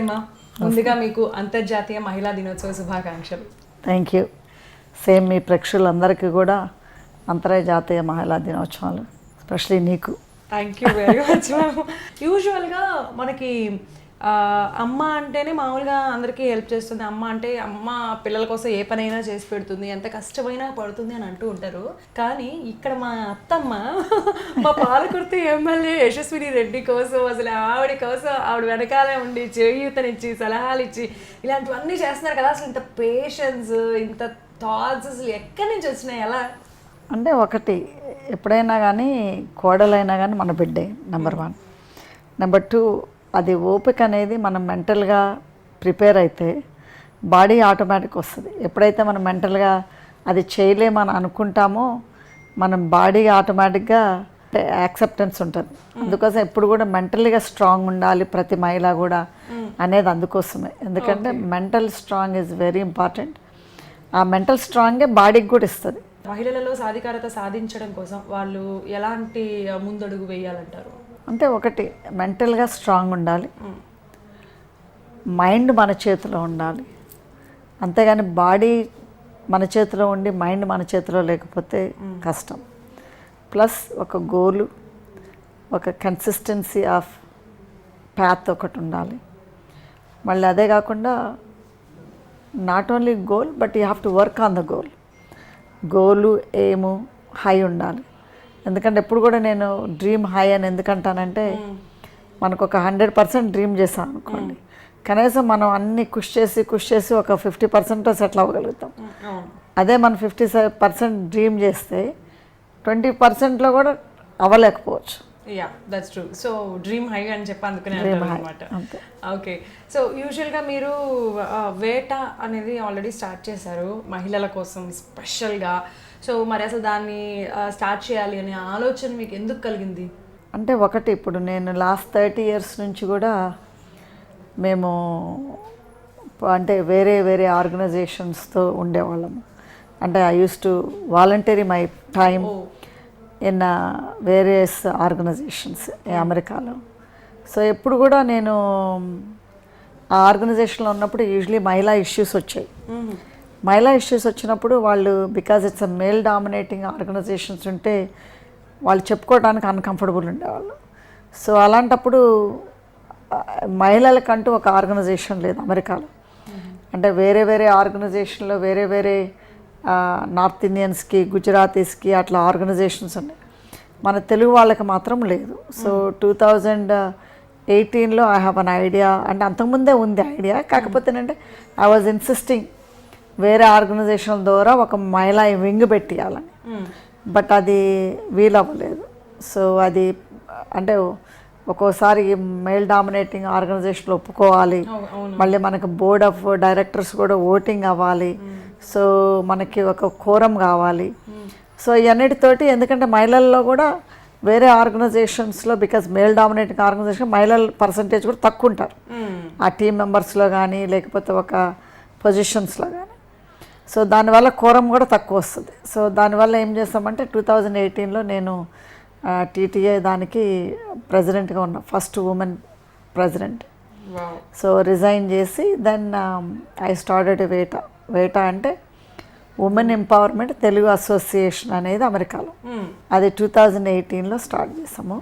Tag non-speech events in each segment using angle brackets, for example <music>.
అమ్మా ముందుగా మీకు అంతర్జాతీయ మహిళా దినోత్సవ శుభాకాంక్షలు. థ్యాంక్ యూ సేమ్ మీ ప్రేక్షకులందరికీ కూడా అంతర్జాతీయ మహిళా దినోత్సవాలు ఎస్పెషలీ నీకు. థ్యాంక్ యూ వెరీ మచ్ యూజువల్గా మనకి అమ్మ అంటేనే మామూలుగా అందరికీ హెల్ప్ చేస్తుంది. అమ్మ అంటే అమ్మ పిల్లల కోసం ఏ పనైనా చేసి పెడుతుంది. ఎంత కష్టమైనా పడుతుంది అని అంటూ ఉంటారు. కానీ ఇక్కడ మా అత్తమ్మ <laughs> మా పాలకుర్తి ఎమ్మెల్యే యశస్విని రెడ్డి కోసం అసలు ఆవిడ కోసం ఆవిడ వెనకాలే ఉండి చేయూతనిచ్చి సలహాలు ఇచ్చి ఇలాంటివన్నీ చేస్తున్నారు కదా. అసలు ఇంత పేషెన్స్ ఇంత థాట్స్ అసలు ఎక్కడి నుంచి వచ్చినాయి? ఎలా? అంటే ఒకటి ఎప్పుడైనా కానీ కోడలైనా కానీ మన బిడ్డే నెంబర్ వన్ నెంబర్ టూ అది ఓపిక అనేది మనం మెంటల్గా ప్రిపేర్ అయితే బాడీ ఆటోమేటిక్ వస్తుంది. ఎప్పుడైతే మనం మెంటల్గా అది చేయలేమని అనుకుంటామో మనం బాడీ ఆటోమేటిక్గా యాక్సెప్టెన్స్ ఉంటుంది. అందుకోసం ఎప్పుడు కూడా మెంటల్గా స్ట్రాంగ్ ఉండాలి ప్రతి మహిళ కూడా అనేది అందుకోసమే. ఎందుకంటే mental strong is very important. ఆ మెంటల్ స్ట్రాంగే బాడీకి కూడా ఇస్తుంది. మహిళలలో సాధికారత సాధించడం కోసం వాళ్ళు ఎలాంటి ముందడుగు వేయాలంటారు? అంటే ఒకటి మెంటల్గా స్ట్రాంగ్ ఉండాలి. మైండ్ మన చేతిలో ఉండాలి. అంతేగాని బాడీ మన చేతిలో ఉండి మైండ్ మన చేతిలో లేకపోతే కష్టం. ప్లస్ ఒక గోలు ఒక కన్సిస్టెన్సీ ఆఫ్ ప్యాత్ ఒకటి ఉండాలి. మళ్ళీ అదే కాకుండా not only goal but you have to work on the goal. Goal ఏము హై ఉండాలి. ఎందుకంటే ఎప్పుడు కూడా నేను డ్రీమ్ హై అని ఎందుకంటానంటే మనకు ఒక హండ్రెడ్ పర్సెంట్ డ్రీమ్ చేసాం అనుకోండి. కనీసం మనం అన్ని కృషి చేసి కృషి చేసి ఒక ఫిఫ్టీ పర్సెంట్ సెటిల్ అవ్వగలుగుతాం. అదే మనం ఫిఫ్టీ పర్సెంట్ డ్రీమ్ చేస్తే ట్వంటీ పర్సెంట్లో కూడా అవ్వలేకపోవచ్చు. Yeah that's true so dream high అని చెప్పి అందుకనే అనమాట. ఓకే సో యూజువల్గా మీరు ఆ, వేట అనేది ఆల్రెడీ స్టార్ట్ చేశారు మహిళల కోసం స్పెషల్గా సో మరి అసలు దాన్ని స్టార్ట్ చేయాలి అనే ఆలోచన మీకు ఎందుకు కలిగింది? అంటే ఒకటి ఇప్పుడు నేను లాస్ట్ థర్టీ ఇయర్స్ నుంచి కూడా మేము అంటే వేరే వేరే ఆర్గనైజేషన్స్తో ఉండేవాళ్ళము అంటే I used to voluntary my time in various organisations అమెరికాలో. సో ఎప్పుడు కూడా నేను ఆ ఆర్గనైజేషన్లో ఉన్నప్పుడు యూజువలీ మహిళా ఇష్యూస్ వచ్చాయి. మహిళా ఇష్యూస్ వచ్చినప్పుడు వాళ్ళు because it's a male dominating organisations ఉంటే వాళ్ళు చెప్పుకోవడానికి అన్కంఫర్టబుల్ ఉండేవాళ్ళు. సో అలాంటప్పుడు మహిళలకంటూ ఒక ఆర్గనైజేషన్ లేదు అమెరికాలో. అంటే వేరే వేరే ఆర్గనైజేషన్లో వేరే వేరే నార్త్ ఇండియన్స్కి గుజరాతీస్కి అట్లా ఆర్గనైజేషన్స్ ఉన్నాయి. మన తెలుగు వాళ్ళకి మాత్రం లేదు. సో టూ థౌజండ్ ఎయిటీన్లో ఐ హ్యావ్ అన్ ఐడియా అంటే అంతకుముందే ఉంది ఐడియా కాకపోతే ఏంటంటే ఐ వాజ్ ఇన్సిస్టింగ్ వేరే ఆర్గనైజేషన్ ద్వారా ఒక మహిళా వింగ్ పెట్టియాలని బట్ అది వీలవ్వలేదు. సో అది అంటే ఒక్కోసారి మేల్ డామినేటింగ్ ఆర్గనైజేషన్లో ఒప్పుకోవాలి. మళ్ళీ మనకు బోర్డ్ ఆఫ్ డైరెక్టర్స్ కూడా ఓటింగ్ అవ్వాలి. సో మనకి ఒక కోరం కావాలి. సో ఇవన్నిటితోటి ఎందుకంటే మహిళల్లో కూడా వేరే ఆర్గనైజేషన్స్లో బికాజ్ మేల్ డామినేటింగ్ ఆర్గనైజేషన్ మహిళల పర్సంటేజ్ కూడా తక్కువ ఉంటారు. ఆ టీం మెంబర్స్లో కానీ లేకపోతే ఒక పొజిషన్స్లో కానీ. సో దానివల్ల కోరం కూడా తక్కువ వస్తుంది. సో దానివల్ల ఏం చేస్తామంటే టూ థౌజండ్ ఎయిటీన్లో నేను టీటీఏ దానికి ప్రెసిడెంట్గా ఉన్నా first women president. So resign చేసి దెన్ ఐ స్టార్టెడ్ వేట. వేట అంటే ఉమెన్ ఎంపవర్మెంట్ తెలుగు అసోసియేషన్ అనేది అమెరికాలో. అది టూ థౌజండ్ ఎయిటీన్లో స్టార్ట్ చేసాము.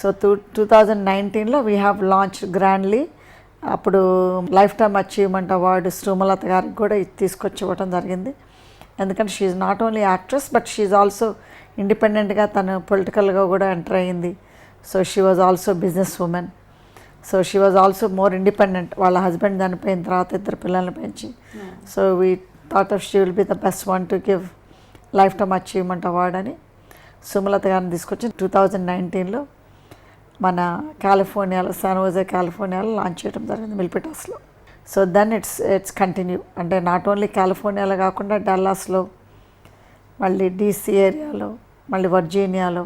సో టూ టూ థౌజండ్ నైన్టీన్లో వీ హ్యావ్ లాంచ్ గ్రాండ్లీ అప్పుడు life time achievement award Shrimalatha గారికి కూడా తీసుకొచ్చి ఇవ్వడం జరిగింది. ఎందుకంటే she's not only actress but she's also ఇండిపెండెంట్గా తను పొలిటికల్గా కూడా ఎంటర్ అయ్యింది. So she was also business women so she was also more independent వాళ్ళ హస్బెండ్ చనిపోయిన తర్వాత ఇద్దరు పిల్లల్ని పెంచి. So we thought of she will be the best one to give life time achievement award అని సుమలత గారిని తీసుకొచ్చి టూ థౌజండ్ నైన్టీన్లో మన కాలిఫోర్నియాలో శానోజే కాలిఫోర్నియాలో లాంచ్ చేయడం జరిగింది మిల్పిటాస్లో so then it's it's continue అంటే నాట్ ఓన్లీ కాలిఫోర్నియాలో కాకుండా డల్లాస్లో మళ్ళీ డీసీ ఏరియాలో మళ్ళీ వర్జీనియాలో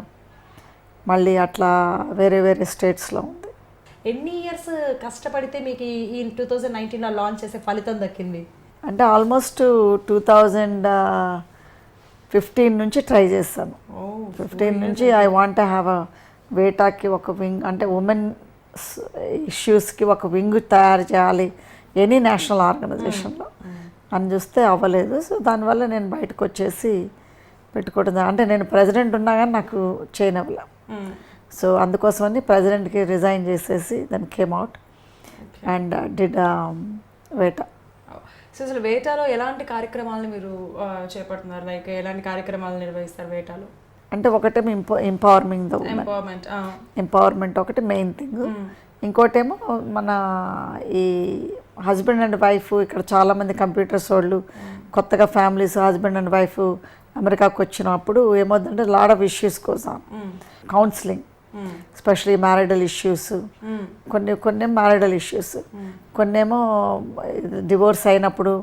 మళ్ళీ అట్లా వేరే వేరే స్టేట్స్లో ఉంది. ఎన్ని ఇయర్స్ కష్టపడితే మీకు ఈ- టూ థౌజండ్ నైన్టీన్లో లాంచ్ చేసే ఫలితం దక్కింది? అంటే ఆల్మోస్ట్ టూ థౌజండ్ ఫిఫ్టీన్ నుంచి ట్రై చేస్తాను ఫిఫ్టీన్ నుంచి ఐ వాంట్ హ్యావ్ అ వేటాకి ఒక వింగ్ అంటే ఉమెన్ ఇష్యూస్కి ఒక వింగ్ తయారు చేయాలి. ఎనీ నేషనల్ ఆర్గనైజేషన్లో అని చూస్తే అవ్వలేదు. సో దానివల్ల నేను బయటకు వచ్చేసి పెట్టుకోవడం అంటే నేను ప్రెసిడెంట్ ఉన్నా కానీ నాకు చేయనవ్వలే. సో అందుకోసమని ప్రెసిడెంట్కి రిజైన్ చేసేసి దాని కేమ్ అవుట్ అండ్ డిడ్ వేట. సో అసలు వేటాలో ఎలాంటి కార్యక్రమాలను మీరు ఆ, చేపడుతున్నారు? లైక్ ఎలాంటి కార్యక్రమాలు నిర్వహిస్తారు వేటాలో? అంటే ఒకటేమో ఇంపో empowering the women empowerment empowerment ఒకటి మెయిన్ థింగ్ ఇంకోటేమో మన ఈ హస్బెండ్ అండ్ వైఫ్ ఇక్కడ చాలామంది కంప్యూటర్స్ వాళ్ళు కొత్తగా ఫ్యామిలీస్ హస్బెండ్ అండ్ వైఫ్ అమెరికాకు వచ్చినప్పుడు ఏమవుతుందంటే లాడ్ ఆఫ్ ఇష్యూస్ కోసం కౌన్సిలింగ్ ఎస్పెషలీ మ్యారిడల్ ఇష్యూస్ కొన్ని కొన్ని మ్యారిడల్ ఇష్యూస్ కొన్నేమో డివోర్స్ అయినప్పుడు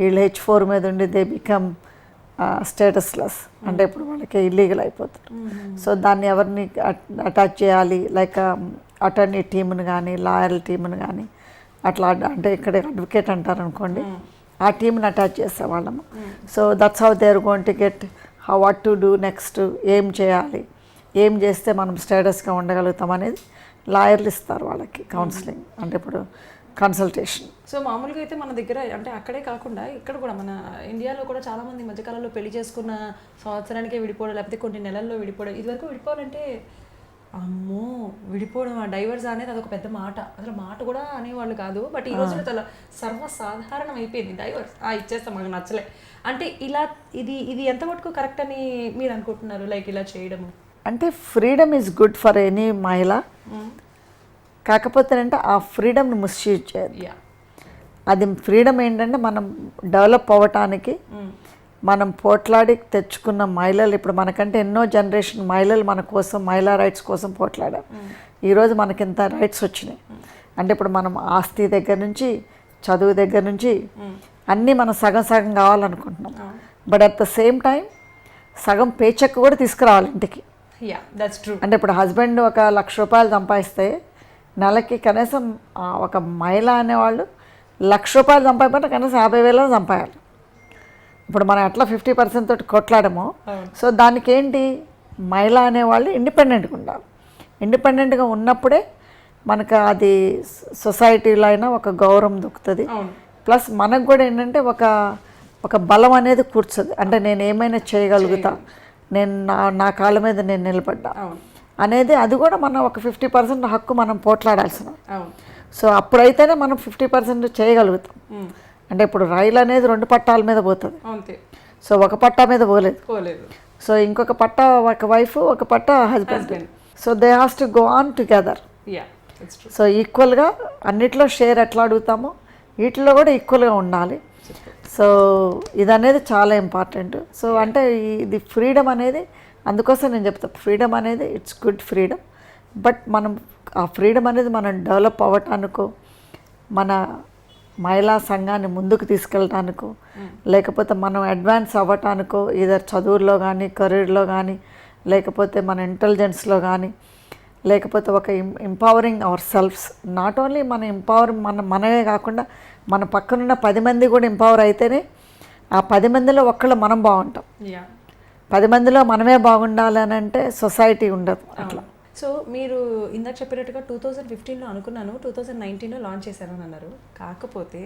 వీళ్ళు హెచ్ ఫోర్ మీద ఉండి దే బికమ్ స్టేటస్లెస్ అంటే ఇప్పుడు వాళ్ళకి ఇల్లీగల్ అయిపోతారు. సో దాన్ని ఎవరిని అటాచ్ చేయాలి? లైక్ అటర్నీ టీముని కానీ లాయర్ టీముని కానీ అట్లా అంటే ఇక్కడ అడ్వకేట్ అంటారు అనుకోండి ఆ టీంని అటాచ్ చేసేవాళ్ళము so that's how they are going to get how what to do next ఏం చేయాలి? ఏం చేస్తే మనం స్టేటస్గా ఉండగలుగుతాం అనేది లాయర్లు ఇస్తారు వాళ్ళకి కౌన్సిలింగ్ అంటే ఇప్పుడు కన్సల్టేషన్ సో మామూలుగా అయితే మన దగ్గర అంటే అక్కడే కాకుండా ఇక్కడ కూడా మన ఇండియాలో కూడా చాలా మంది మధ్యకాలంలో పెళ్ళి చేసుకున్న సంవత్సరానికే విడిపోవడం లేకపోతే కొన్ని నెలల్లో విడిపోవడం ఇదివరకు విడిపోవాలంటే అమ్మో విడిపోవడం ఆ డైవర్స్ అనేది అదొక పెద్ద మాట. అసలు మాట కూడా అనేవాళ్ళు కాదు. బట్ ఈ చాలా సర్వసాధారణం అయిపోయింది. డైవర్స్. ఆ ఇచ్చేస్తాం మాకు నచ్చలే. అంటే ఇలా ఇది ఇది ఎంత మటుకు కరెక్ట్ అని మీరు అనుకుంటున్నారు? లైక్ ఇలా చేయడము. అంటే freedom is good for any మహిళ. కాకపోతే అంటే ఆ ఫ్రీడమ్ని మిస్యూజ్ చేయదు యా అది ఫ్రీడమ్ ఏంటంటే మనం డెవలప్ అవ్వటానికి మనం పోట్లాడి తెచ్చుకున్న మహిళలు ఇప్పుడు మనకంటే ఎన్నో జనరేషన్ మహిళలు మన కోసం మహిళా రైట్స్ కోసం పోట్లాడారు. ఈరోజు మనకి ఇంత రైట్స్ వచ్చినాయి. అంటే ఇప్పుడు మనం ఆస్తి దగ్గర నుంచి చదువు దగ్గర నుంచి అన్నీ మనం సగం సగం కావాలనుకుంటున్నాం. But at the same time సగం పేచెక్ కూడా తీసుకురావాలి ఇంటికి. అంటే ఇప్పుడు హస్బెండ్ ఒక లక్ష రూపాయలు సంపాదిస్తే నెలకి కనీసం ఒక మహిళ అనేవాళ్ళు లక్ష రూపాయలు సంపాదింటే కనీసం యాభై వేలు సంపాదాలి ఇప్పుడు మనం ఎట్లా ఫిఫ్టీ పర్సెంట్ తోటి కొట్లాడమో. సో దానికి ఏంటి మహిళ అనేవాళ్ళు ఇండిపెండెంట్గా ఉండాలి. ఇండిపెండెంట్గా ఉన్నప్పుడే మనకు అది సొసైటీలో అయినా ఒక గౌరవం దొరుకుతుంది. అవును. ప్లస్ మనకు కూడా ఏంటంటే ఒక ఒక బలం అనేది కూర్చోదు. అంటే నేను ఏమైనా చేయగలుగుతా నేను నా నా కాళ్ళ మీద నేను నిలబడ్డా. అనేది అది కూడా మనం ఒక ఫిఫ్టీ పర్సెంట్ హక్కు మనం పోట్లాడాల్సిన. సో అప్పుడైతేనే మనం ఫిఫ్టీ పర్సెంట్ చేయగలుగుతాం. అంటే ఇప్పుడు రైలు అనేది రెండు పట్టాల మీద పోతుంది. సో ఒక పట్టా మీద పోలేదు. సో ఇంకొక పట్ట ఒక వైఫ్ ఒక పట్ట husband. So they has to go on together. So ఈక్వల్గా అన్నిట్లో షేర్ ఎట్లా అడుగుతామో వీటిలో కూడా ఈక్వల్గా ఉండాలి. సో ఇది అనేది చాలా ఇంపార్టెంట్. సో అంటే ఇది ఫ్రీడమ్ అనేది అందుకోసం నేను చెప్తా ఫ్రీడమ్ అనేది ఇట్స్ గుడ్ ఫ్రీడమ్ బట్ మనం ఆ ఫ్రీడమ్ అనేది మనం డెవలప్ అవ్వటానికో మన మహిళా సంఘాన్ని ముందుకు తీసుకెళ్ళటానికో లేకపోతే మనం అడ్వాన్స్ అవ్వటానికో ఇదర్ చదువుల్లో కానీ కెరీర్లో కానీ లేకపోతే మన ఇంటెలిజెన్స్లో కానీ లేకపోతే ఒక empowering our selves not only మన ఎంపవర్ మన మనమే కాకుండా మన పక్కనున్న పది మంది కూడా ఎంపవర్ అయితేనే ఆ పది మందిలో ఒక్కళ్ళు మనం బాగుంటాం. యా పది మందిలో మనమే బాగుండాలి అని అంటే సొసైటీ ఉండదు అట్లా. సో మీరు ఇందాక చెప్పినట్టుగా టూ థౌజండ్ ఫిఫ్టీన్లో అనుకున్నాను టూ థౌజండ్ నైన్టీన్లో లాంచ్ చేశానని అన్నారు. కాకపోతే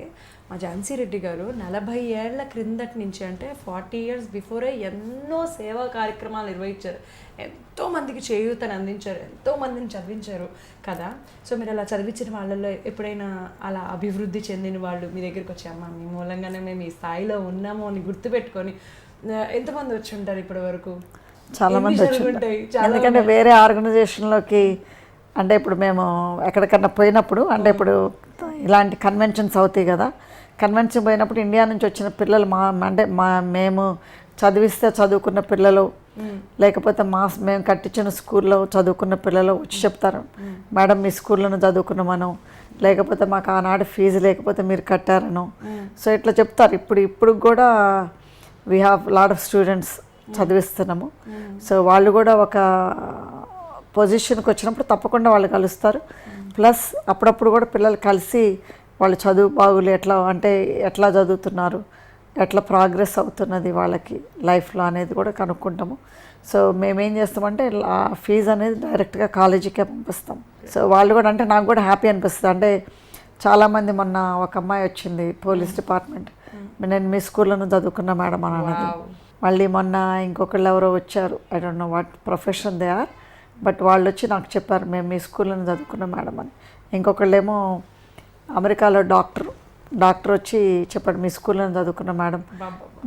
మా ఝాన్సీ రెడ్డి గారు నలభై ఏళ్ళ క్రిందటి నుంచి అంటే ఫార్టీ ఇయర్స్ బిఫోరే ఎన్నో సేవా కార్యక్రమాలు నిర్వహించారు. ఎంతో మందికి చేయూతను అందించారు ఎంతో మందిని చదివించారు కదా. సో మీరు అలా చదివించిన వాళ్ళల్లో ఎప్పుడైనా అలా అభివృద్ధి చెందిన వాళ్ళు మీ దగ్గరికి వచ్చి అమ్మ మీ మూలంగానే మేము ఈ స్థాయిలో ఉన్నాము అని గుర్తుపెట్టుకొని ఎంతమంది వచ్చి ఉంటారు ఇప్పటి వరకు చాలా మంది? వచ్చి ఎందుకంటే వేరే ఆర్గనైజేషన్లోకి అంటే ఇప్పుడు మేము ఎక్కడికన్నా పోయినప్పుడు అంటే ఇప్పుడు ఇలాంటి కన్వెన్షన్స్ అవుతాయి కదా. కన్వెన్షన్ పోయినప్పుడు ఇండియా నుంచి వచ్చిన పిల్లలు మా అంటే మా మేము చదివిస్తే చదువుకున్న పిల్లలు లేకపోతే మా మేము కట్టించిన స్కూల్లో చదువుకున్న పిల్లలు వచ్చి చెప్తారు. మేడం మీ స్కూల్లోనే చదువుకున్న మనం లేకపోతే మాకు ఆనాడు ఫీజు లేకపోతే మీరు కట్టారను. సో ఇట్లా చెప్తారు. ఇప్పుడు ఇప్పుడు కూడా we have lot of students చదివిస్తున్నాము. So వాళ్ళు కూడా ఒక పొజిషన్కి వచ్చినప్పుడు తప్పకుండా వాళ్ళు కలుస్తారు. ప్లస్ అప్పుడప్పుడు కూడా పిల్లలు కలిసి వాళ్ళు చదువు బాగులు ఎట్లా అంటే ఎట్లా చదువుతున్నారు ఎట్లా ప్రోగ్రెస్ అవుతున్నది వాళ్ళకి లైఫ్లో అనేది కూడా కనుక్కుంటాము. సో మేమేం చేస్తామంటే ఆ ఫీజు అనేది డైరెక్ట్గా కాలేజీకే పంపిస్తాం. సో వాళ్ళు కూడా అంటే నాకు కూడా హ్యాపీ అనిపిస్తుంది. అంటే చాలామంది మొన్న ఒక అమ్మాయి వచ్చింది పోలీస్ డిపార్ట్మెంట్ నేను మీ స్కూల్లోనూ చదువుకున్నా మేడం అని అన్నది. మళ్ళీ మొన్న ఇంకొకళ్ళు ఎవరో వచ్చారు. I don't know what profession they are but వాళ్ళు వచ్చి నాకు చెప్పారు మేము మీ స్కూల్లోనే చదువుకున్నాం మేడం అని. ఇంకొకళ్ళేమో అమెరికాలో డాక్టర్ డాక్టర్ వచ్చి చెప్పాడు మీ స్కూల్లోనే చదువుకున్నాం మేడం.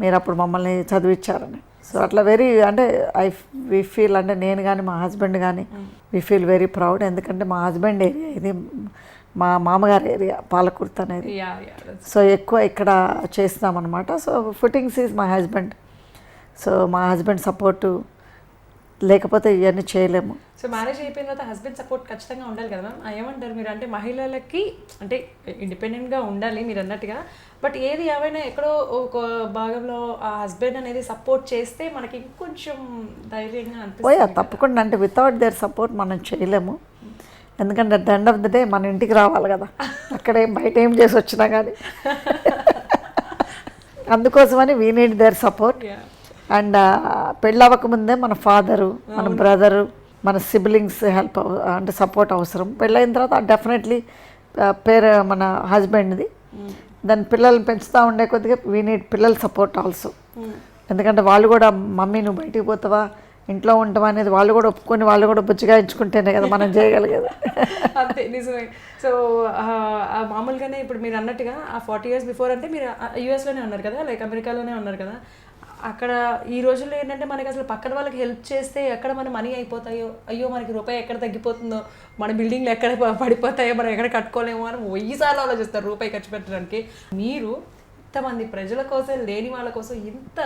మీరు అప్పుడు మమ్మల్ని చదివించారని సో అట్లా వెరీ అంటే ఐ వి ఫీల్ అంటే నేను కానీ మా హస్బెండ్ కానీ వి ఫీల్ వెరీ ప్రౌడ్ ఎందుకంటే మా హస్బెండ్ ఏరియా ఇది మా మామగారి ఏరియా పాలకుర్తి అనేది. సో ఎక్కువ ఇక్కడ చేస్తామన్నమాట so footings is my husband so మా హస్బెండ్ సపోర్టు లేకపోతే ఇవన్నీ చేయలేము. సో మ్యారేజ్ అయిపోయిన తర్వాత హస్బెండ్ సపోర్ట్ ఖచ్చితంగా ఉండాలి కదా మ్యామ్ ఏమంటారు మీరు? అంటే మహిళలకి అంటే ఇండిపెండెంట్గా ఉండాలి మీరు అన్నట్టుగా. బట్ ఏది ఏమైనా ఎక్కడో ఒక భాగంలో ఆ హస్బెండ్ అనేది సపోర్ట్ చేస్తే మనకి ఇంకొంచెం ధైర్యంగా అనిపిస్తుంది తప్పకుండా. అంటే వితౌట్ దేర్ సపోర్ట్ మనం చేయలేము. ఎందుకంటే at end of the day మన ఇంటికి రావాలి కదా. అక్కడ ఏం బయట ఏం చేసి వచ్చినా కానీ <laughs> అందుకోసమని we need their support. And పెళ్ళి అవ్వకముందే మన ఫాదరు మన బ్రదరు మన సిబ్లింగ్స్ హెల్ప్ అంటే సపోర్ట్ అవసరం. పెళ్ళైన తర్వాత డెఫినెట్లీ పేరు మన హస్బెండ్ది దాని పిల్లల్ని పెంచుతూ ఉండే కొద్దిగా వీ నీడ్ పిల్లల సపోర్ట్ ఆల్సో ఎందుకంటే వాళ్ళు కూడా మమ్మీ నువ్వు బయటికి పోతావా? ఇంట్లో ఉండటం అనేది వాళ్ళు కూడా ఒప్పుకొని వాళ్ళు కూడా బుజ్జిగా ఎంచుకుంటేనే కదా మనం చేయగలిగేది. <laughs> అంతే నిజమే. సో మామూలుగానే ఇప్పుడు మీరు అన్నట్టుగా ఆ ఫార్టీ ఇయర్స్ బిఫోర్ అంటే మీరు యూఎస్లోనే ఉన్నారు కదా? లైక్ అమెరికాలోనే ఉన్నారు కదా? అక్కడ ఈ రోజుల్లో ఏంటంటే మనకి అసలు పక్కన వాళ్ళకి హెల్ప్ చేస్తే ఎక్కడ మన మనీ అయిపోతాయో? అయ్యో మనకి రూపాయి ఎక్కడ తగ్గిపోతుందో? మన బిల్డింగ్లు ఎక్కడ పడిపోతాయో? మనం ఎక్కడ కట్టుకోలేమో అని వెయ్యి సార్లు ఆలోచిస్తారు రూపాయి ఖర్చు పెట్టడానికి. మీరు ఇంతమంది ప్రజల కోసం లేని వాళ్ళ కోసం ఇంత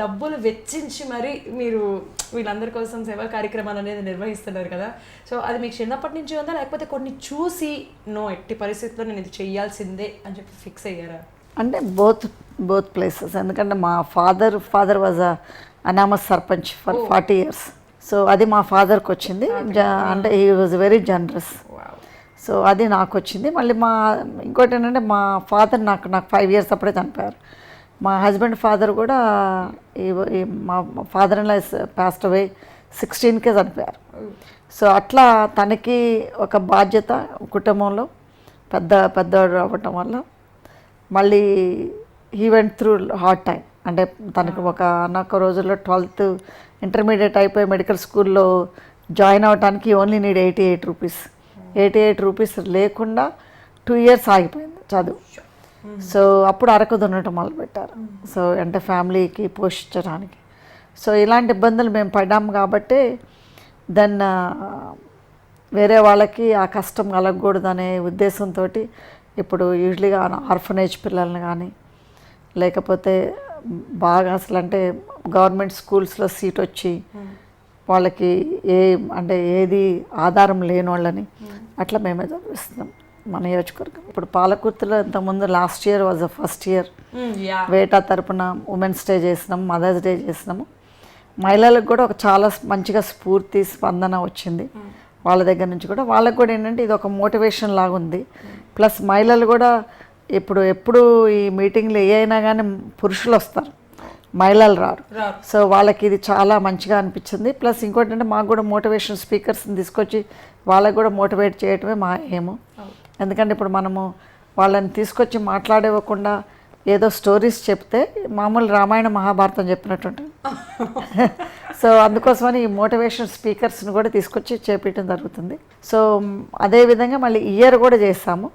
డబ్బులు వెచ్చించి మరి మీరు వీళ్ళందరి కోసం సేవా కార్యక్రమాలు అనేది నిర్వహిస్తున్నారు కదా. సో అది మీకు చిన్నప్పటి నుంచి ఉందా? లేకపోతే కొన్ని చూసి నో ఎట్టి పరిస్థితుల్లో నేను ఇది చెయ్యాల్సిందే అని చెప్పి ఫిక్స్ అయ్యారా? అంటే బోత్ బోత్ ప్లేసెస్. ఎందుకంటే మా father father was a unanimous sarpanch for forty years. So అది మా ఫాదర్కి వచ్చింది అంటే he was very generous. So అది నాకు వచ్చింది మళ్ళీ మా ఇంకోటి ఏంటంటే మా ఫాదర్ నాకు నాకు ఫైవ్ ఇయర్స్ అప్పుడే చనిపోయారు. మా హస్బెండ్ ఫాదర్ కూడా మా father in laws passed away సిక్స్టీన్కే చనిపోయారు. సో అట్లా తనకి ఒక బాధ్యత కుటుంబంలో పెద్ద పెద్దవాడు అవ్వటం వల్ల మళ్ళీ he went through hard time అంటే తనకు ఒక అన్నొక రోజుల్లో ట్వెల్త్ ఇంటర్మీడియట్ అయిపోయి మెడికల్ స్కూల్లో జాయిన్ అవ్వడానికి only need eighty eight rupees eighty eight rupees లేకుండా టూ ఇయర్స్ ఆగిపోయింది చదువు. సో అప్పుడు అరకు దున్నటం మొదలుపెట్టారు. సో అంటే ఫ్యామిలీకి పోషించడానికి. సో ఇలాంటి ఇబ్బందులు మేము పడ్డాము కాబట్టి దెన్ వేరే వాళ్ళకి ఆ కష్టం కలగకూడదనే ఉద్దేశంతో ఇప్పుడు యూజువలీగా ఆర్ఫనేజ్ పిల్లల్ని కానీ లేకపోతే బాగా అసలు అంటే గవర్నమెంట్ స్కూల్స్లో సీట్ వచ్చి వాళ్ళకి ఏ అంటే ఏది ఆధారం లేని వాళ్ళని అట్లా మేమే చదివిస్తున్నాం మన నియోజకవర్గం. ఇప్పుడు పాలకుర్తిలో ఇంతకుముందు last year was the first year. వేటా తరపున ఉమెన్స్ డే చేసినాము మదర్స్ డే చేసినాము. మహిళలకు కూడా ఒక చాలా మంచిగా స్ఫూర్తి స్పందన వచ్చింది. వాళ్ళ దగ్గర నుంచి కూడా. వాళ్ళకి కూడా ఏంటంటే ఇది ఒక మోటివేషన్ లాగా ఉంది. ప్లస్ మహిళలు కూడా ఇప్పుడు ఎప్పుడు ఈ మీటింగ్లు ఏ అయినా కానీ పురుషులు వస్తారు. మహిళలు రారు. సో వాళ్ళకి ఇది చాలా మంచిగా అనిపించింది. ప్లస్ ఇంకోటి అంటే మాకు కూడా మోటివేషన్ స్పీకర్స్ని తీసుకొచ్చి వాళ్ళకి కూడా మోటివేట్ చేయటమే మా ఏము ఎందుకంటే ఇప్పుడు మనము వాళ్ళని తీసుకొచ్చి మాట్లాడేవ్వకుండా ఏదో స్టోరీస్ చెప్తే మామూలు రామాయణ మహాభారతం చెప్పినట్టు <laughs> సో అందుకోసమని ఈ మోటివేషన్ స్పీకర్స్ని కూడా తీసుకొచ్చి చేపించడం జరుగుతుంది. సో అదేవిధంగా మళ్ళీ ఇయర్ కూడా చేస్తాము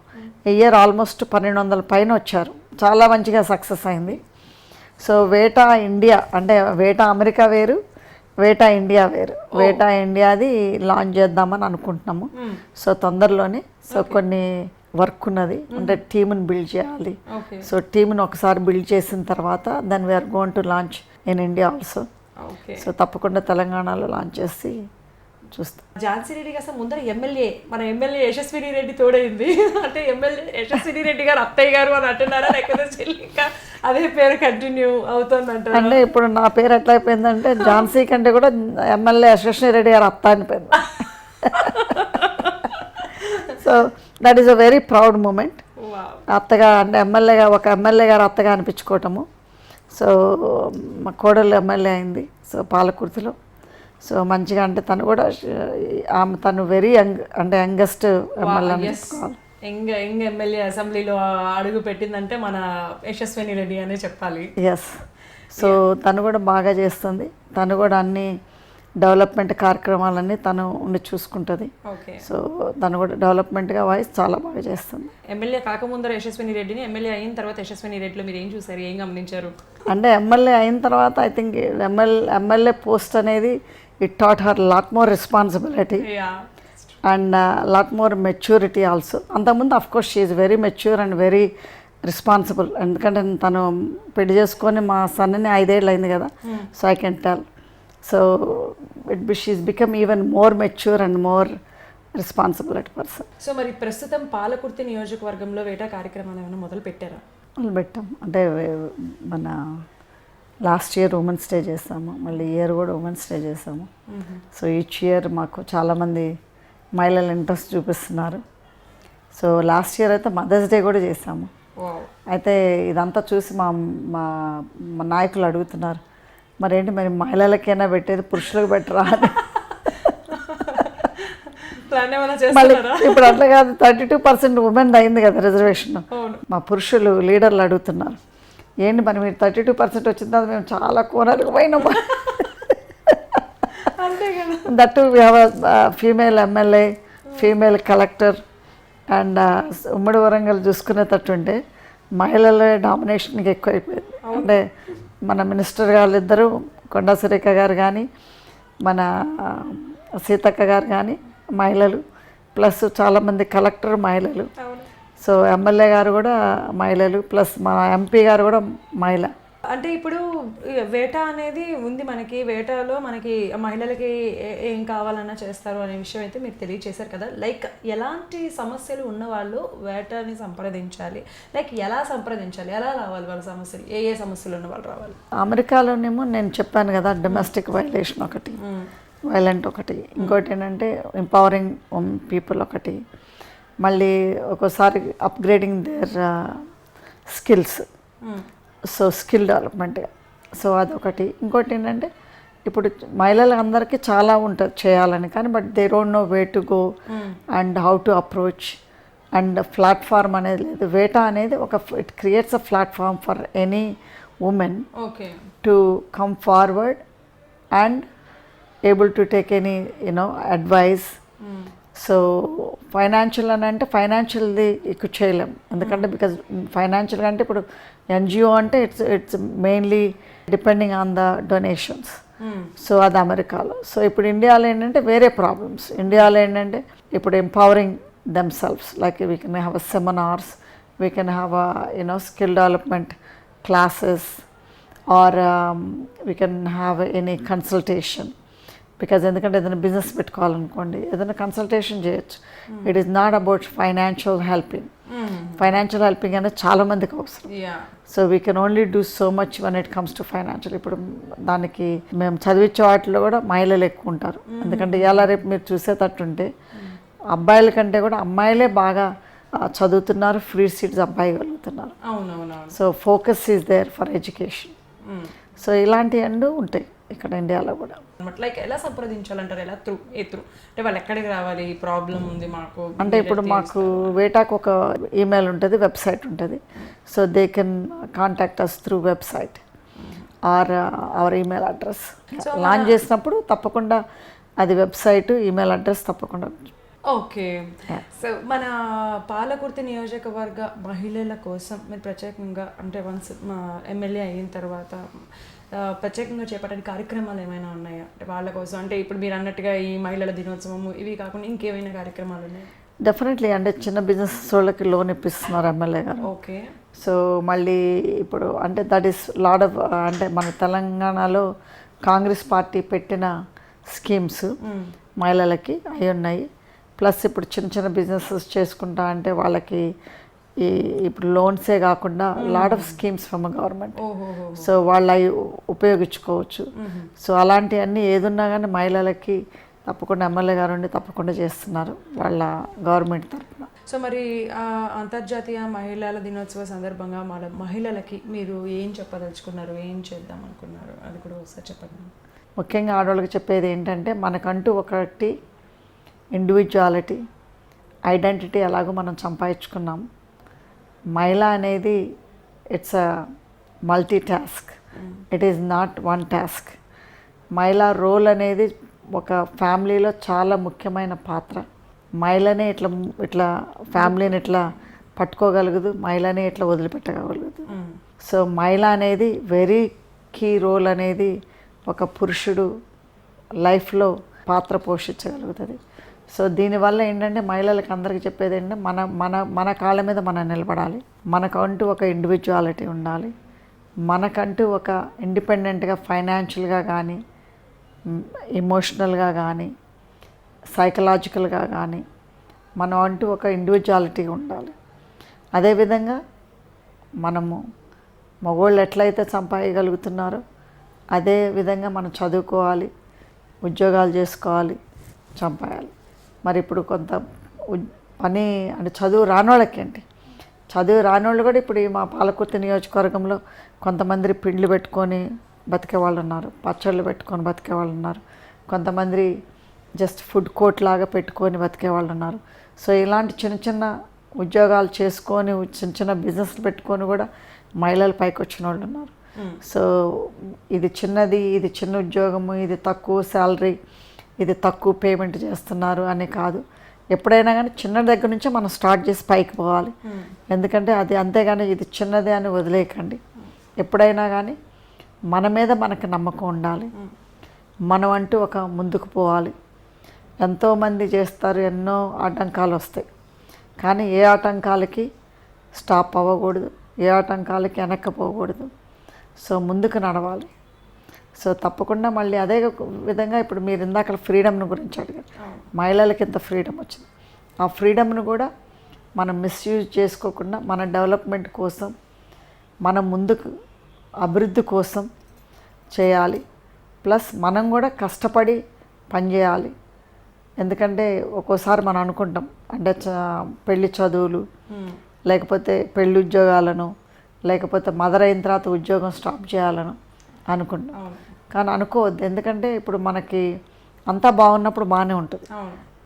ఇయర్ ఆల్మోస్ట్ పన్నెండు వందల పైన వచ్చారు. చాలా మంచిగా సక్సెస్ అయింది. సో వేటా ఇండియా అంటే వేటా అమెరికా వేరు వేటా ఇండియా వేరు. వేటా ఇండియాది లాంచ్ చేద్దామని అనుకుంటున్నాము. సో తొందరలోనే సో కొన్ని వర్క్ ఉన్నది. అంటే టీమ్ని బిల్డ్ చేయాలి. సో టీమ్ని ఒకసారి బిల్డ్ చేసిన తర్వాత then we're gone to launch in India also so తప్పకుండా తెలంగాణలో లాంచ్ చేసి చూస్తాం. ఝాన్సీ రెడ్డికి అసలు ముందర ఎమ్మెల్యే మన ఎమ్మెల్యే యశస్విని రెడ్డి తోడైంది. అంటే ఎమ్మెల్యే యశస్విని రెడ్డి గారు అత్తయ్య గారు అని అంటున్నారా? లేకపోతే ఇంకా అదే పేరు కంటిన్యూ అవుతుంది అంటారు అంటే ఇప్పుడు నా పేరు ఎట్లా అయిపోయిందంటే ఝాన్సీ కంటే కూడా ఎమ్మెల్యే యశస్వి రెడ్డి గారు అత్త అనిపోయింది so that is a very proud moment అత్తగా అంటే ఎమ్మెల్యేగా ఒక ఎమ్మెల్యే గారు అత్తగా అనిపించుకోవటము. సో మా కోడలు ఎమ్మెల్యే అయింది. సో పాలకుర్తిలో. సో మంచిగా అంటే తను కూడా ఆమె తను వెరీ యంగ్ అంటే youngest MLA young young MLA అసెంబ్లీలో అడుగు పెట్టిందంటే మన యశస్విని రెడ్డి అనే చెప్పాలి. ఎస్ సో తను కూడా బాగా చేస్తుంది. తను కూడా అన్ని డెవలప్మెంట్ కార్యక్రమాలన్నీ తను ఉండి చూసుకుంటుంది. ఓకే సో తను కూడా డెవలప్మెంట్గా వాయిస్ చాలా బాగా చేస్తుంది. ఎమ్మెల్యే కాకముందర యశస్విని రెడ్డిని ఎమ్మెల్యే అయిన తర్వాత యశస్విని రెడ్డిలో మీరు ఏం చూసారు ఏం గమనించారు? అంటే ఎమ్మెల్యే అయిన తర్వాత I think MLA MLA post అనేది it taught her lot more responsibility and lot more maturity also అంతకుముందు of course she's very mature and very responsible ఎందుకంటే తను పెళ్ళి చేసుకొని మా సన్నని ఐదేళ్ళు అయింది కదా. So I can tell so it be she's become even more mature and more responsibility person so మరి ప్రస్తుతం పాలకుర్తి నియోజకవర్గంలో వేట కార్యక్రమాలు ఏమైనా మొదలు పెట్టారా మొదలు పెట్టాం అంటే మన లాస్ట్ ఇయర్ ఉమెన్స్ డే చేస్తాము మళ్ళీ ఇయర్ కూడా ఉమెన్స్ డే చేసాము. సో ఈచ్ ఇయర్ మాకు చాలామంది మహిళలు ఇంట్రెస్ట్ చూపిస్తున్నారు. సో లాస్ట్ ఇయర్ అయితే మదర్స్ డే కూడా చేసాము. అయితే ఇదంతా చూసి మా మా మా నాయకులు అడుగుతున్నారు మరేంటి మరి మహిళలకైనా పెట్టేది పురుషులకు పెట్టరా అని? మళ్ళీ ఇప్పుడు అట్లా కాదు థర్టీ టూ పర్సెంట్ ఉమెన్ అయింది కదా రిజర్వేషన్. మా పురుషులు లీడర్లు అడుగుతున్నారు ఏంటి మరి మీరు థర్టీ టూ పర్సెంట్ వచ్చిన తర్వాత మేము చాలా కోనరికి పోయినాము that we have female MLA female collector and ఉమ్మడి వరంగల్ చూసుకునేటట్టు ఉంటే మహిళల డామినేషన్కి ఎక్కువ అయిపోయింది అంటే మన మినిస్టర్ వాళ్ళిద్దరూ కొండా సురేఖ గారు కానీ మన ఆ, సీతక్క గారు కానీ మహిళలు ప్లస్ చాలామంది కలెక్టర్ మహిళలు. సో ఎమ్మెల్యే గారు కూడా మహిళలు ప్లస్ మన ఎంపీ గారు కూడా మహిళ. అంటే ఇప్పుడు వేట అనేది ఉంది మనకి వేటలో మనకి మహిళలకి ఏ- ఏం కావాలన్నా చేస్తారు అనే విషయం అయితే మీరు తెలియచేశారు కదా. లైక్ ఎలాంటి సమస్యలు ఉన్న వాళ్ళు వేటని సంప్రదించాలి? లైక్ ఎలా సంప్రదించాలి? ఎలా రావాలి వాళ్ళ సమస్యలు? ఏ ఏ సమస్యలు ఉన్న వాళ్ళు రావాలి? అమెరికాలోనేమో నేను చెప్పాను కదా డొమెస్టిక్ వైలేషన్ ఒకటి వైలెంట్ ఒకటి. ఇంకోటి ఏంటంటే ఎంపవరింగ్ పీపుల్ ఒకటి. మళ్ళీ ఒక్కోసారి upgrading their skills so skill development so అదొకటి. ఇంకోటి ఏంటంటే ఇప్పుడు మహిళలందరికీ చాలా ఉంటుంది చేయాలని. కానీ but they don't know way to go and how to approach and platform అనేది లేదు. వేటా అనేది ఒక it creates a platform for any women come forward and able to take any you know advice so financial అని అంటే ఫైనాన్షియల్ది ఎక్కువ చేయలేం. ఎందుకంటే బికాజ్ ఫైనాన్షియల్ అంటే ఇప్పుడు ఎన్జిఓ అంటే it's it's mainly depending on the donations. So అది అమెరికాలో. సో ఇప్పుడు ఇండియాలో ఏంటంటే వేరే ప్రాబ్లమ్స్. ఇండియాలో ఏంటంటే ఇప్పుడు empowering them selves like we can have a seminars we can have a you know skill development classes or we can have any consultation because ఎందుకంటే ఏదైనా బిజినెస్ పెట్టుకోవాలనుకోండి ఏదైనా కన్సల్టేషన్ చేయొచ్చు. It is not about financial helping financial helping అనేది చాలా మందికి అవసరం. So we can only do so much when it comes to financial ఇప్పుడు దానికి మేము చదివించే వాటిలో కూడా మహిళలు ఎక్కువ ఉంటారు. ఎందుకంటే ఇవాళ రేపు మీరు చూసేటట్టుంటే అబ్బాయిల కంటే కూడా అమ్మాయిలే బాగా చదువుతున్నారు ఫ్రీ సీట్స్ అబ్బాయిగలుగుతున్నారు అవునవునవును. So focus is there for education so ఇలాంటివన్నీ ఉంటాయి. ఇక్కడ ఇండియాలో కూడా. లైక్ ఎలా సంప్రదించాలంటారు? ఎలా త్రూ ఏ త్రూ అంటే వాళ్ళు ఎక్కడికి రావాలి? ప్రాబ్లం ఉంది మాకు. అంటే ఇప్పుడు మాకు వేటాకు ఒక ఈమెయిల్ ఉంటుంది వెబ్సైట్ ఉంటుంది. So they can contact us through website. Or our email address. Launch చేసినప్పుడు తప్పకుండా అది వెబ్సైట్ ఈమెయిల్ అడ్రస్ తప్పకుండా ఓకే. సో మన పాలకుర్తి నియోజకవర్గ మహిళల కోసం మీరు ప్రత్యేకంగా అంటే వన్స్ మా ఎమ్మెల్యే అయిన తర్వాత ప్రత్యేకంగా చేపట్టిన కార్యక్రమాలు ఏమైనా ఉన్నాయా? అంటే వాళ్ళ కోసం అంటే ఇప్పుడు మీరు అన్నట్టుగా ఈ మహిళల దినోత్సవము ఇవి కాకుండా ఇంకేమైనా కార్యక్రమాలు ఉన్నాయి? డెఫినెట్లీ అంటే చిన్న బిజినెస్ వాళ్ళకి లోన్ ఇప్పిస్తున్నారు ఎమ్మెల్యే గారు. ఓకే. సో మళ్ళీ ఇప్పుడు అంటే దట్ ఈస్ లాడ్ ఆఫ్ అంటే మన తెలంగాణలో కాంగ్రెస్ పార్టీ పెట్టిన స్కీమ్స్ మహిళలకి అవి ఉన్నాయి. ప్లస్ ఇప్పుడు చిన్న చిన్న బిజినెసెస్ చేసుకుంటా అంటే వాళ్ళకి ఈ ఇప్పుడు లోన్సే కాకుండా lot of schemes from government. So వాళ్ళు అవి ఉపయోగించుకోవచ్చు. సో అలాంటివన్నీ ఏదున్నా కానీ మహిళలకి తప్పకుండా ఎమ్మెల్యే గారు ఉండి తప్పకుండా చేస్తున్నారు వాళ్ళ గవర్నమెంట్ తరఫున. సో మరి అంతర్జాతీయ మహిళల దినోత్సవ సందర్భంగా మన మహిళలకి మీరు ఏం చెప్పదలుచుకున్నారు? ఏం చేద్దాం అనుకున్నారు? అది కూడా ఒకసారి చెప్పండి. ముఖ్యంగా ఆడవాళ్ళకి చెప్పేది ఏంటంటే మనకంటూ ఒకటి ఇండివిజువాలిటీ ఐడెంటిటీ ఎలాగో మనం సంపాదించుకున్నాం. మహిళ అనేది it's a multi task it is not one task మహిళా రోల్ అనేది ఒక ఫ్యామిలీలో చాలా ముఖ్యమైన పాత్ర. మహిళనే ఇట్లా ఇట్లా ఫ్యామిలీని ఇట్లా పట్టుకోగలగదు మహిళనే ఇట్లా వదిలిపెట్టగలగదు. సో మహిళ అనేది వెరీ కీ రోల్ అనేది ఒక పురుషుడు లైఫ్లో పాత్ర పోషించగలుగుతుంది. సో దీనివల్ల ఏంటంటే మహిళలకు అందరికీ చెప్పేది ఏంటంటే మన మన మన కాళ్ళ మీద మనం నిలబడాలి. మనకంటూ ఒక ఇండివిజువాలిటీ ఉండాలి. మనకంటూ ఒక ఇండిపెండెంట్గా ఫైనాన్షియల్గా కానీ ఎమోషనల్గా కానీ సైకలాజికల్గా కానీ మనం అంటూ ఒక ఇండివిజువాలిటీ ఉండాలి. అదేవిధంగా మనము మగవాళ్ళు ఎట్లయితే సంపాదగలుగుతున్నారో అదే విధంగా మనం చదువుకోవాలి ఉద్యోగాలు చేసుకోవాలి చంపాయాలి మరి ఇప్పుడు కొంత పని అంటే చదువు రానోళ్ళకి ఏంటి చదువు రానోళ్ళు కూడా ఇప్పుడు ఈ మా పాలకుర్తి నియోజకవర్గంలో కొంతమంది పిండ్లు పెట్టుకొని బతికే వాళ్ళు ఉన్నారు పచ్చళ్ళు పెట్టుకొని బతికే వాళ్ళు ఉన్నారు కొంతమంది జస్ట్ ఫుడ్ కోర్ట్ లాగా పెట్టుకొని బతికే వాళ్ళు ఉన్నారు సో ఇలాంటి చిన్న చిన్న ఉద్యోగాలు చేసుకొని చిన్న చిన్న బిజినెస్లు పెట్టుకొని కూడా మహిళలు పైకి వచ్చిన వాళ్ళు ఉన్నారు సో ఇది చిన్నది ఇది చిన్న ఉద్యోగము ఇది తక్కువ శాలరీ ఇది తక్కువ పేమెంట్ చేస్తున్నారు అని కాదు. ఎప్పుడైనా కానీ చిన్న దగ్గర నుంచే మనం స్టార్ట్ చేసి పైకి పోవాలి. ఎందుకంటే అది అంతేగాని ఇది చిన్నదే అని వదిలేయకండి. ఎప్పుడైనా కానీ మన మీద మనకు నమ్మకం ఉండాలి. మనం అంటూ ఒక ముందుకు పోవాలి. ఎంతోమంది చేస్తారు ఎన్నో ఆటంకాలు వస్తాయి. కానీ ఏ ఆటంకాలకి స్టాప్ అవ్వకూడదు. ఏ ఆటంకాలకి వెనక్కపోకూడదు సో ముందుకు నడవాలి. సో తప్పకుండా మళ్ళీ అదే విధంగా ఇప్పుడు మీరు ఇందాక ఫ్రీడమ్ను గురించి అడిగారు. మహిళలకి ఎంత ఫ్రీడమ్ వచ్చింది? ఆ ఫ్రీడమ్ను కూడా మనం మిస్యూజ్ చేసుకోకుండా మన డెవలప్మెంట్ కోసం మనం ముందుకు అభివృద్ధి కోసం చేయాలి. ప్లస్ మనం కూడా కష్టపడి పనిచేయాలి ఎందుకంటే ఒక్కోసారి మనం అనుకుంటాం అంటే చ- పెళ్ళి చదువులు లేకపోతే పెళ్ళి ఉద్యోగాలను లేకపోతే మదర్ అయిన తర్వాత ఉద్యోగం స్టాప్ చేయాలను అనుకుంటాం. కానీ అనుకోవద్దు. ఎందుకంటే ఇప్పుడు మనకి అంతా బాగున్నప్పుడు బాగానే ఉంటుంది.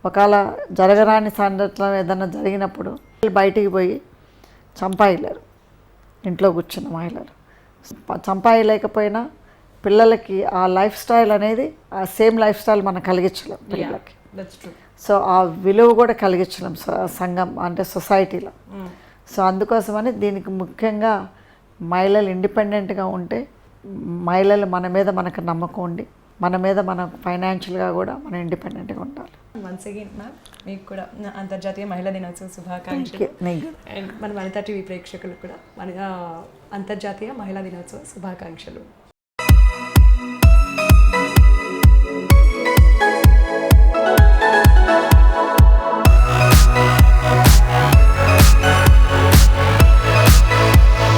ఒకవేళ జరగరాని సంఘటన ఏదైనా జరిగినప్పుడు బయటికి పోయి చంపాయలేరు. ఇంట్లో కూర్చున్న మహిళలు. ప- చంపాయలేకపోయినా పిల్లలకి ఆ లైఫ్ స్టైల్ అనేది ఆ సేమ్ లైఫ్ స్టైల్ మనం కలిగించలేం పిల్లలకి. సో ఆ విలువ కూడా కలిగించలేం సంఘం అంటే సొసైటీలో. సో అందుకోసమని దీనికి ముఖ్యంగా మహిళలు ఇండిపెండెంట్గా ఉంటే మహిళలు మన మీద మనకు నమ్మకం ఉండి మన మీద మనం ఫైనాన్షియల్గా కూడా మనం ఇండిపెండెంట్గా ఉండాలి. వన్స్ అగైన్ మ్యామ్ మీకు కూడా అంతర్జాతీయ మహిళా దినోత్సవ శుభాకాంక్షలు. అండ్ మన వనితా టీవీ ప్రేక్షకులకు కూడా మన అంతర్జాతీయ మహిళా దినోత్సవ శుభాకాంక్షలు.